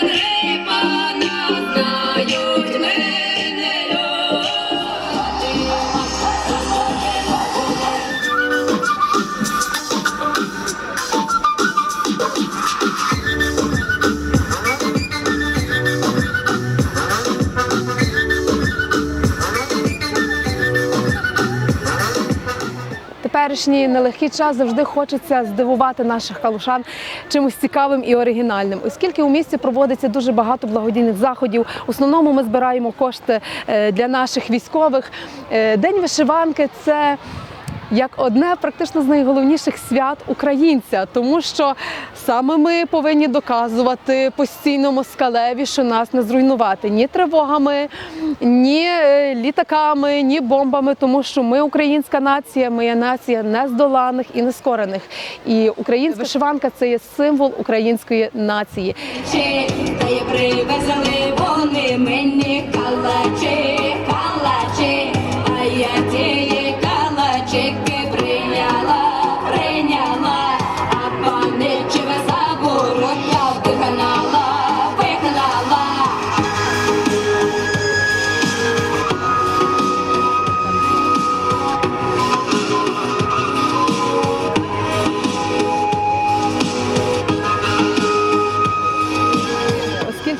Hallelujah. Теперішній нелегкий час завжди хочеться здивувати наших калушан чимось цікавим і оригінальним, оскільки у місті проводиться дуже багато благодійних заходів. В основному ми збираємо кошти е, для наших військових. Е, День вишиванки це як одне практично з найголовніших свят українця, тому що саме ми повинні доказувати постійно москалеві, що нас не зруйнувати ні тривогами, ні е, літаками, ні бомбами, тому що ми українська нація, ми є нація нездоланих і нескорених. І українська вишиванка це є символ української нації. Чи привезли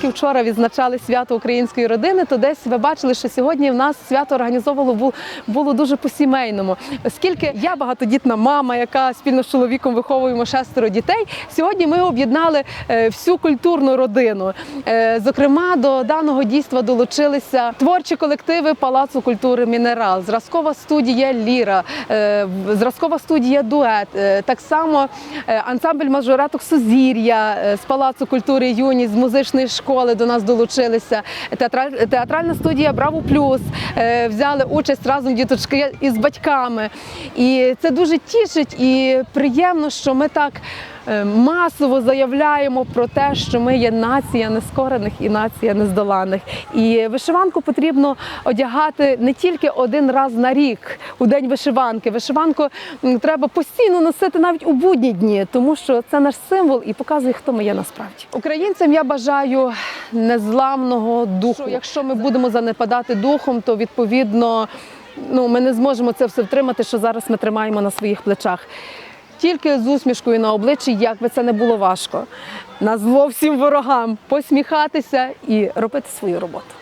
Оскільки вчора відзначали свято української родини, то десь ви бачили, що сьогодні в нас свято організовувало бу- було дуже по-сімейному. Оскільки я багатодітна мама, яка спільно з чоловіком виховуємо шестеро дітей. Сьогодні ми об'єднали е, всю культурну родину. Е, Зокрема, до даного дійства долучилися творчі колективи Палацу культури Мінерал, зразкова студія Ліра, е, зразкова студія Дует. Так само ансамбль мажореток Сузір'я з Палацу культури Юність з музичної школи до нас долучилися. Театраль- Театральна студія Браво Плюс е, взяли участь разом діточки із батьками. І це дуже тішить і приємно, що ми так. Е, Масово заявляємо про те, що ми є нація нескорених і нація нездоланих. І вишиванку потрібно одягати не тільки один раз на рік у день вишиванки. Вишиванку треба постійно носити навіть у будні дні, тому що це наш символ і показує, хто ми є насправді. Українцям я бажаю незламного духу. Якщо ми будемо занепадати духом, то відповідно ну, ми не зможемо це все втримати, що зараз ми тримаємо на своїх плечах. Тільки з усмішкою на обличчі, як би це не було важко, на зло всім ворогам посміхатися і робити свою роботу.